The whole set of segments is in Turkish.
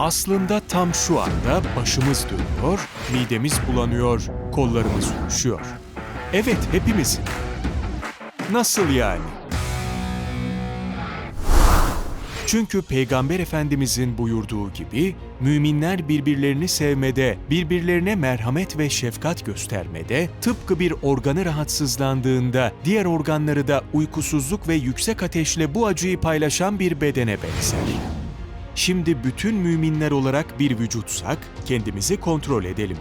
Aslında tam şu anda başımız dönüyor, midemiz bulanıyor, kollarımız uyuşuyor. Evet, hepimizin. Nasıl yani? Çünkü Peygamber Efendimizin buyurduğu gibi müminler birbirlerini sevmede, birbirlerine merhamet ve şefkat göstermede, tıpkı bir organı rahatsızlandığında diğer organları da uykusuzluk ve yüksek ateşle bu acıyı paylaşan bir bedene benzer. Şimdi bütün müminler olarak bir vücutsak kendimizi kontrol edelim.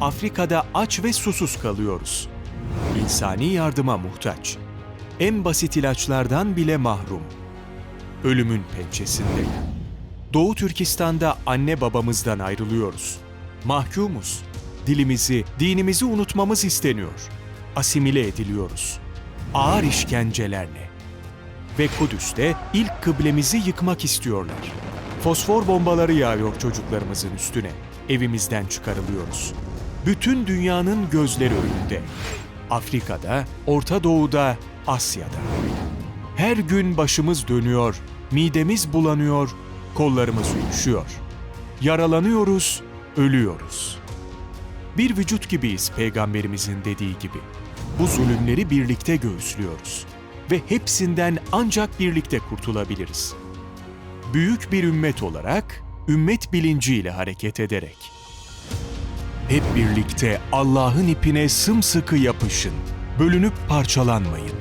Afrika'da aç ve susuz kalıyoruz. İnsani yardıma muhtaç. En basit ilaçlardan bile mahrum ölümün pençesinde. Doğu Türkistan'da anne babamızdan ayrılıyoruz. Mahkumuz. Dilimizi, dinimizi unutmamız isteniyor. Asimile ediliyoruz. Ağır işkencelerle. Ve Kudüs'te ilk kıblemizi yıkmak istiyorlar. Fosfor bombaları yağıyor çocuklarımızın üstüne. Evimizden çıkarılıyoruz. Bütün dünyanın gözleri önünde. Afrika'da, Orta Doğu'da, Asya'da. Her gün başımız dönüyor, midemiz bulanıyor, kollarımız uyuşuyor. Yaralanıyoruz, ölüyoruz. Bir vücut gibiyiz peygamberimizin dediği gibi. Bu zulümleri birlikte göğüslüyoruz ve hepsinden ancak birlikte kurtulabiliriz. Büyük bir ümmet olarak ümmet bilinciyle hareket ederek hep birlikte Allah'ın ipine sımsıkı yapışın. Bölünüp parçalanmayın.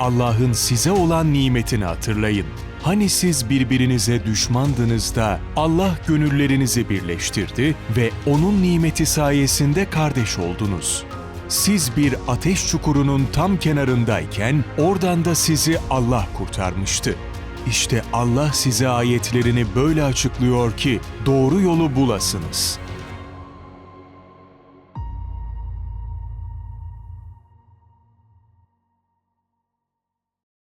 Allah'ın size olan nimetini hatırlayın. Hani siz birbirinize düşmandınız da Allah gönüllerinizi birleştirdi ve onun nimeti sayesinde kardeş oldunuz. Siz bir ateş çukurunun tam kenarındayken oradan da sizi Allah kurtarmıştı. İşte Allah size ayetlerini böyle açıklıyor ki doğru yolu bulasınız.